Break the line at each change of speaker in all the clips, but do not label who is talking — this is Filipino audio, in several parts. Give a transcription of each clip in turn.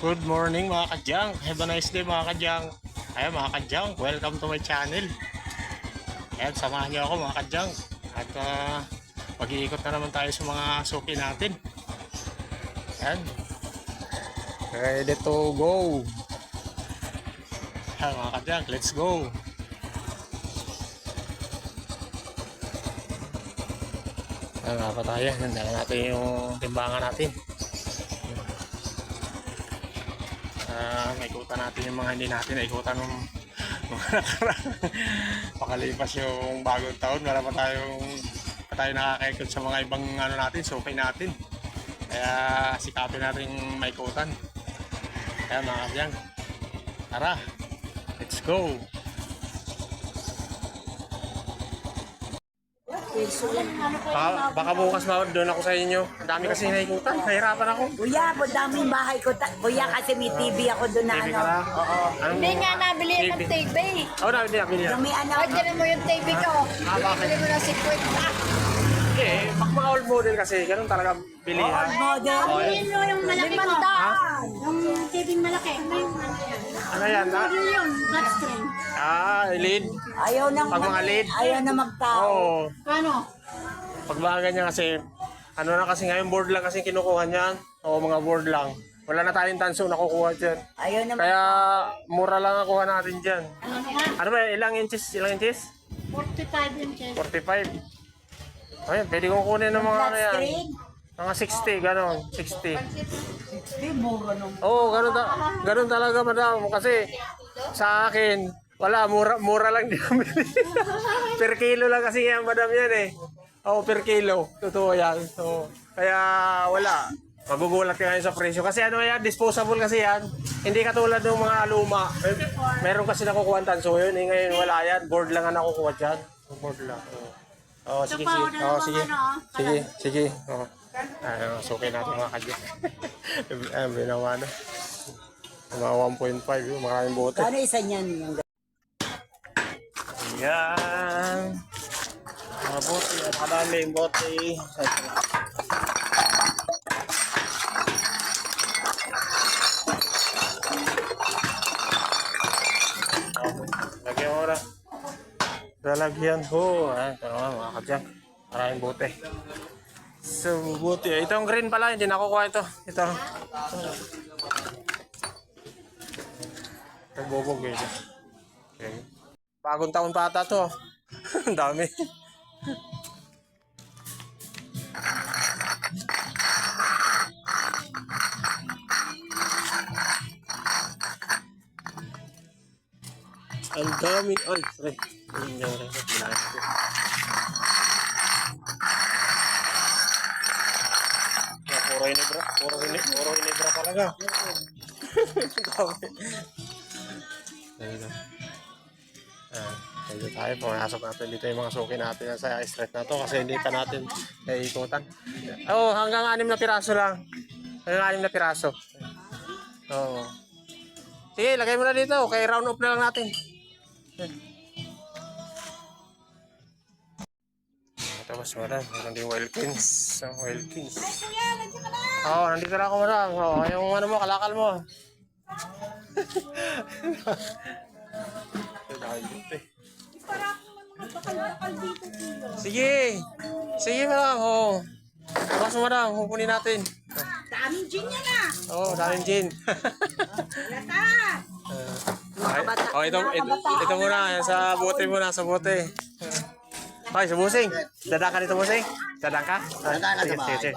Good morning mga kadyang. Have a nice day mga kadyang. Ayan mga kadyang, welcome to my channel. Ayan, samahan niyo ako mga kadyang. At uh, mag-iikot na naman tayo sa mga suki natin. Ayan. Ready to go. Ayan mga kadyang, let's go. Ayan nga pa tayo. Nandala natin yung timbangan natin. Ah, may ikutan natin yung mga hindi natin na ikutan ng mga. Pakalipas yung bagong taon, wala pa tayong pa tayo nakakaikot sa mga ibang ano natin, sukay natin. Kaya sikapin natin may ikutan. Kaya mga kadyang, tara, let's go! Baka, baka bukas ma doon ako sa inyo. Ang dami kasi naikutan, nahirapan ako.
Kuya, po daming bahay ko. Ta- Kuya, kasi may TV ako doon na
TV
ano.
ka na?
Oo.
Anong,
Hindi nga nabili yan ng
TV. Oo, oh, nabili, nabili na.
Yung may ano.
Pagdala mo yung TV ko.
Ah, bakit?
Bili mo na si Quick.
Eh, pag mga old model kasi, ganun talaga bilihan.
Model.
Oh,
Bilhin mo yung malaki ko. Yung TV malaki. May
Ano yan? Ah,
yun, flat screen.
ah lead.
Ayaw nang
Pag mga lead.
Ayaw na magtao.
Oo.
Ano?
Pag mga ganyan kasi, ano na kasi ngayon, board lang kasi kinukuha niyan. Oo, mga board lang. Wala na tayong tanso nakukuha dyan.
Ayaw na
Kaya, mura lang ang kuha natin dyan.
Ano?
Ano ba, ilang inches? Ilang inches?
45 inches.
45. Ayun, pwede kong kunin ng mga ano yan. Mga 60, gano'n. 60.
Di, mura nung.
Oo, ganun, ta- ganun talaga, madam. Kasi sa akin, wala, mura, mura lang din kami. per kilo lang kasi yan, madam, yan eh. Oo, per kilo. Totoo yan. So, kaya wala. Magugulat ka ngayon sa presyo. Kasi ano yan, disposable kasi yan. Hindi katulad ng mga luma. Mer- Meron kasi nakukuha ang tanso yun. Eh, ngayon wala yan. Board lang ang nakukuha dyan. Board lang. Oo, oh, sige, sige. Oo, sige. Sige, sige. Oo. Ano, suki natin mga kadya. Ay, binawa na. Mga 1.5 yun, maraming bote.
Kano isa niyan? Yung
Yan. Mga bote, at marami yung bote. Lagyan mo na. Lalagyan ko. Ah, ito nga mga kadyan. Maraming bote. So, buti. Ito ang green pala, hindi nakukuha ito. Ito. Nagbubog eh. Okay. Bagong taon pa ata to. Ang dami. Ang dami. Ay, sorry. Ayun yung rin. Bilangan ko. Ah, Puro inibra. Puro, ini, puro inibra talaga. Ang dami. Ayun na. Ah, dito tayo. Pumasok natin dito yung mga suki natin sa street na to kasi hindi pa natin naiikutan. Oo, oh, hanggang anim na piraso lang. Hanggang anim na piraso. Oo. Sige, lagay mo na dito. Okay, round up na lang natin. Mas madam. Meron din Wilkins. Ang Wilkins. Oo, oh, nandito na ako madam. Oh, yung ano mo, kalakal mo. Sige. Sige madam. Oo. Bukas mo madam. Kukunin natin.
Daming gin yan ah.
Oo, oh, daming gin.
Lata.
Ay, oh, ito, ito, ito muna, sa bote muna, sa bote. Ay, sa busing. Dadang ka dito, busing? Dadang ka? Dadang ka sige, sige, sige.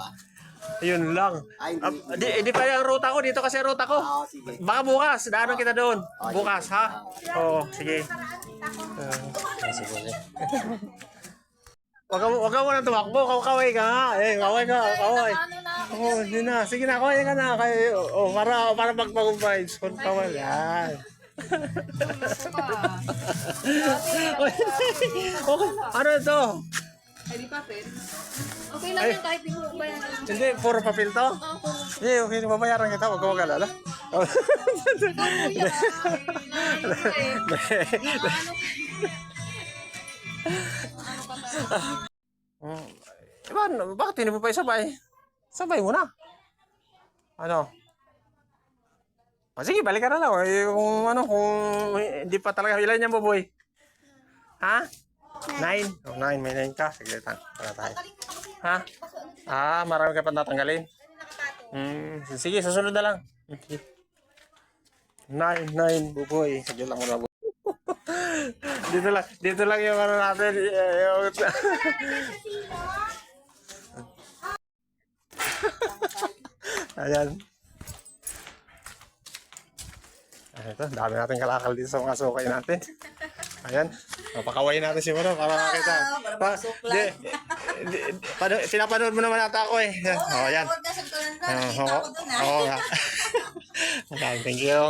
Yun lang. Ah, di, di pa yung ruta ko, dito kasi ang ruta ko. Baka bukas, daanan kita doon. Bukas, ha? Oo, sige. Uh, sige. Wag ka, wag ka mo nang tumakbo, kaway ka nga. Eh, kaway ka, kaway. Oh, hindi na. Sige na, kaway ka na. Kay, oh, para, para magpag-provide. Kung kaway, yan. Okay, ano ito?
Okay lang yan kahit di mo ba yan.
Hindi, puro papel to? Hindi, okay, babayaran kita, huwag ka mag-alala. Diba, bakit hindi mo pa isabay? Sabay mo na. Ano? O sige, balik ka na lang. Eh, kung ano, kung hindi pa talaga. Ilan yan, Boboy? Ha? Nine? Oh, nine. May nine ka. Sige, ta- para tayo. Ha? Ah, marami ka pa natanggalin. Hmm, sige, susunod na lang. Okay. Nine, nine, Boboy. Sige lang muna, dito lang, dito lang yung ano natin. Yung, Ayan. Ayan ito, dami natin kalakal dito sa mga sukay natin. Ayan, mapakaway natin si Mano para makita. Pa, di, di, pano, pinapanood mo naman ata ako eh. Yan. Oh,
lang
Oo,
Nakita
oo,
ko doon ah.
oo nga. Thank you.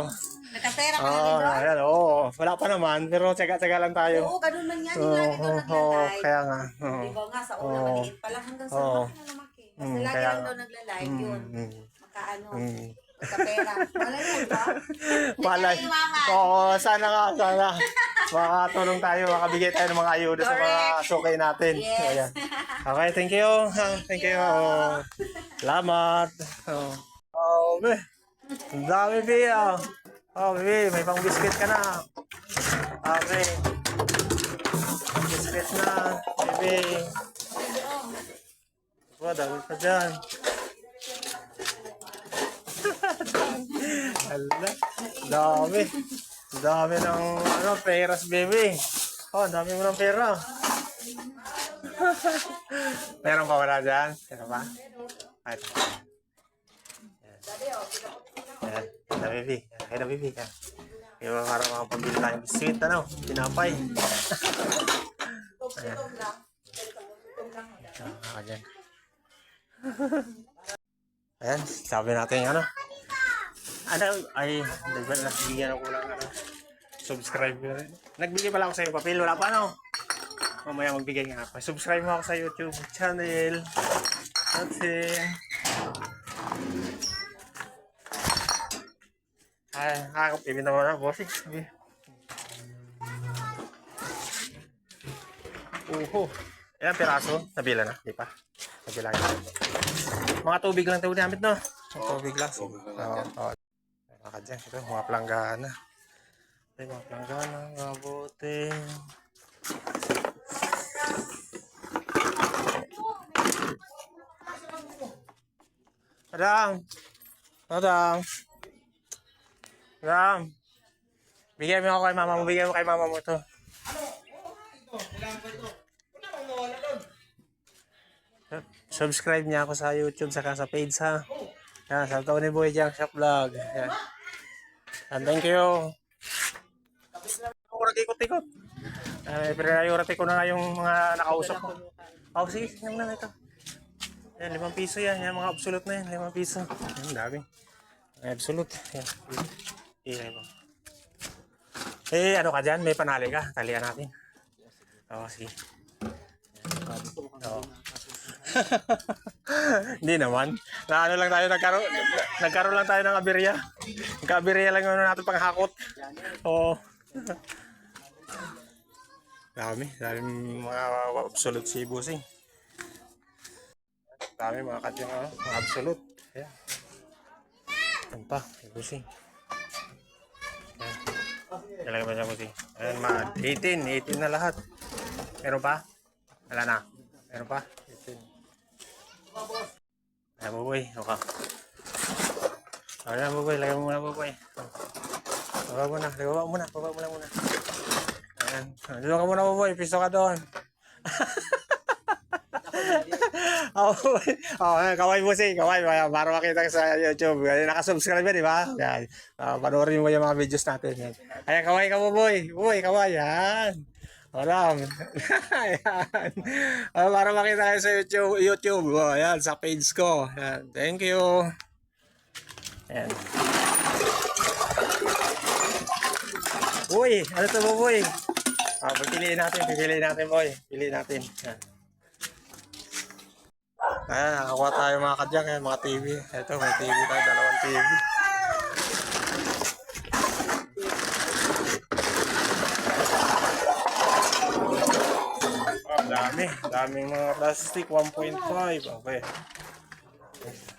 Nakapera ka na
Oo,
rin doon.
oo. Wala pa naman, pero tsaga-tsaga lang tayo.
Oo, ganun man yan.
Oo, oo, oo,
nagla-live.
kaya nga. Oo.
Di ba nga, sa una
Oo.
maliit pa lang hanggang sa
Oo.
laki na lumaki. Basta
Mm,
lagi
kaya
lang daw nagla-live yun.
Mm,
Makaano,
mm.
Magkapera. Malay mo ba?
Malay. Oo, sana nga, sana. Makatulong tayo, makabigay tayo ng mga ayuda sa mga sukay natin.
Yes.
Ayan. Okay, thank you. Ah, Thank you. Oh, Salamat. Oh, oh be. Ang dami, be. Oh, oh be, may pang biscuit ka na. Okay. Pang biscuit na. Baby. Wow, dami pa dyan. Hala, dami. Dami ng ano, peras, baby. Oh, dami mo ng pera. Meron pa wala dyan? Meron pa? Ay, ito. Yan. Yan na, baby. Yan na, baby. Yan. Yung para makapabili tayong biscuit, ano? Tinapay. Ayan. Ah, dyan. Ayan, sabi natin ano. Ano, ay, nagbigyan ako lang ano. Subscribe ko rin. Nagbigay pala ako sa iyo papel, wala pa no? Mamaya magbigay nga ako. Subscribe mo ako sa YouTube channel. That's it. Ay, ako, ibig naman na, bossing. Sabi. Uho. Ilang piraso? Nabila na, di pa? Nabila na. Mga tubig lang tayo namin, no? Mga tubig lang. Oo, oo. Baka dyan, ito, mga planggana. Ito, mga planggana, mga bote. Madam! Madam! Madam! Bigyan mo ako kay mama mo, bigyan mo kay mama mo ito. Subscribe niya ako sa YouTube saka sa page ha. Yan, sa Tony Boy Junk Shop Vlog. Yan. And thank you. Ako nag-ikot-ikot. Uh, priority ko na nga yung mga nakausap ko. Oh, sige, yung na ito. Yan, limang piso yan. Yan, mga absolute na yan. Limang piso. Yan, dami. Absolute. Yan. Iyan mo. Eh, ano ka dyan? May panali ka. Talian natin. Oo, sige. Oo. Hindi naman. Na ano lang tayo, nagkaroon, nagkaroon lang tayo ng aberya. Nagka-aberya lang yung ano natin panghakot. Oo. Dami, dami mga absolute si Busing. Dami mga kadyang ano, mga absolute. Ayan. Yan pa, si Busing. Ayan. Talaga ba siya Busing? Ayan, mga 18, 18 na lahat. Meron pa? Wala na. Meron pa? 18. Ayan, buboy. Okay. Ayan, buboy. Lagay mo muna, buboy. Baba mo na. Baba mo na. Baba mo na muna. Ayan. Doon ka muna, buboy. Piso ka doon. Oh, oh, kaway mo si, kaway para para makita ka sa YouTube. Naka-subscribe yan, di ba? Yan. Uh, panoorin mo yung mga videos natin. Yan. Ayan, kaway ka mo, boy. Boy, kaway. Yan. Wala. ayan. Ah, para makita kayo sa YouTube. YouTube. Oh, ayan, sa page ko. Ayan. Thank you. Ayan. Boy, ano to, boy? Ah, pipiliin natin, pipiliin natin, boy. Piliin natin. Ayan. Ayan, nakakuha tayo mga kadyang, ayan, mga TV. Ito, may TV tayo, dalawang TV. Ah, dami. Daming mga plastic, 1.5. Okay.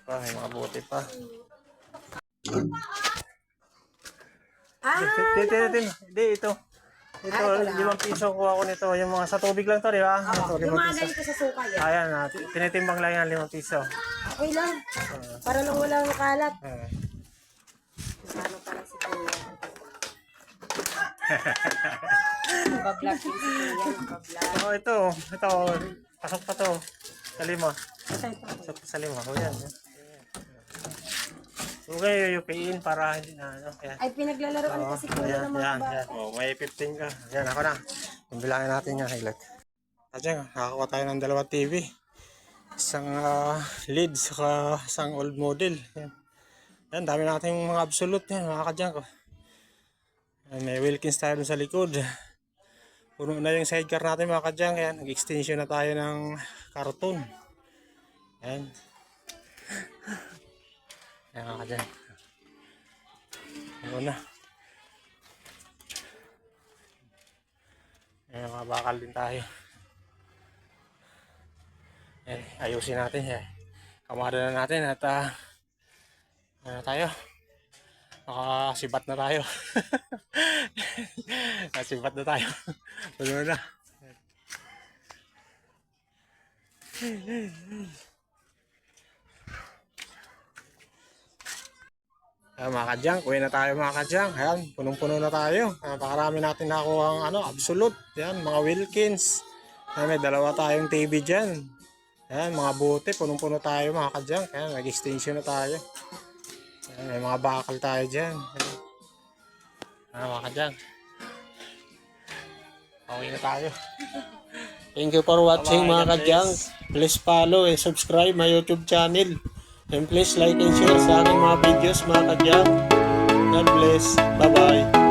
Pa, may mga buti pa.
Ah,
Dito, dito. Hindi, ito. Ito,
Ah, ito lang.
limang piso kuha ko nito. Yung mga sa tubig lang to, di ba? Ito,
yung
limang
mga
piso.
ganito sa suka yan.
Ayan, ah, ti- tinitimbang lang yan, limang piso.
Okay lang. Para lang walang kalat.
Eh.
Ano pala si Kuya? Nagbablog yung si Kuya. Nagbablog.
Oh, ito. Ito. Pasok pa to. Sa lima.
Ito.
Pasok pa sa lima. O yan. So, kayo yupiin para hindi na, ano, yan.
Ay, pinaglalaroan
Oo,
kasi Kuya
ayan,
ng mga
yan,
bata.
yan. Oh, may 15 ka. Yan, ako na. Kumbilangin natin yan, highlight. At yan, nakakuha tayo ng dalawa TV. Isang ah, lead, saka isang old model. Yan. Yan, dami natin mga absolute yan, mga kadyan ko. May Wilkins tayo sa likod. Puno na yung sidecar natin mga kadyan. Yan, nag-extension na tayo ng karton. Yan. Yan mga kadyan. Ano na. Ayan, mga bakal din tayo. Eh, ayusin natin. Eh. Kamada na natin at ah, ano tayo? Nakasibat na tayo. Nakasibat na tayo. Puno na. Ayan, mga kadyang, kuwi na tayo mga kadyang. Ayan, punong-puno na tayo. Napakarami natin nakuha ang ano, absolute. Ayan, mga Wilkins. Ayan, may dalawa tayong TV dyan. Ayan, mga bote, punong-puno tayo mga kadyang. Ayan, nag-extension na tayo. May mga bakal tayo dyan. Ayan, Ayan, mga kadyang. Okay na tayo. Thank you for watching mga kadyang. Please follow and subscribe my YouTube channel. And please like and share sa aking mga videos mga kadyang. God bless. Bye-bye.